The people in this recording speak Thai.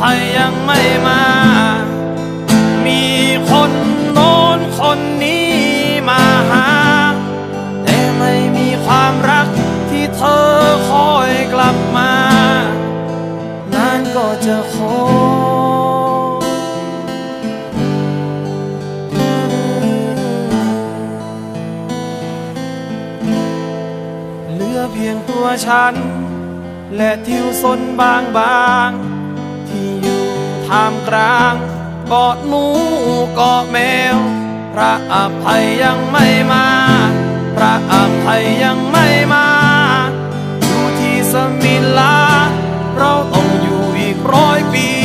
ใครยังไม่มา มีคนโน้นคนนี้มาหา แต่ไม่มีความรักที่เธอคอยกลับมา นานก็จะคงเหลือเพียงตัวฉัน และทิวสนบางบาง ท่ามกลางกอดหมูกอดแมว พระอภัยยังไม่มา พระอภัยยังไม่มา อยู่ที่สมิลา เราต้องอยู่อีกร้อยปี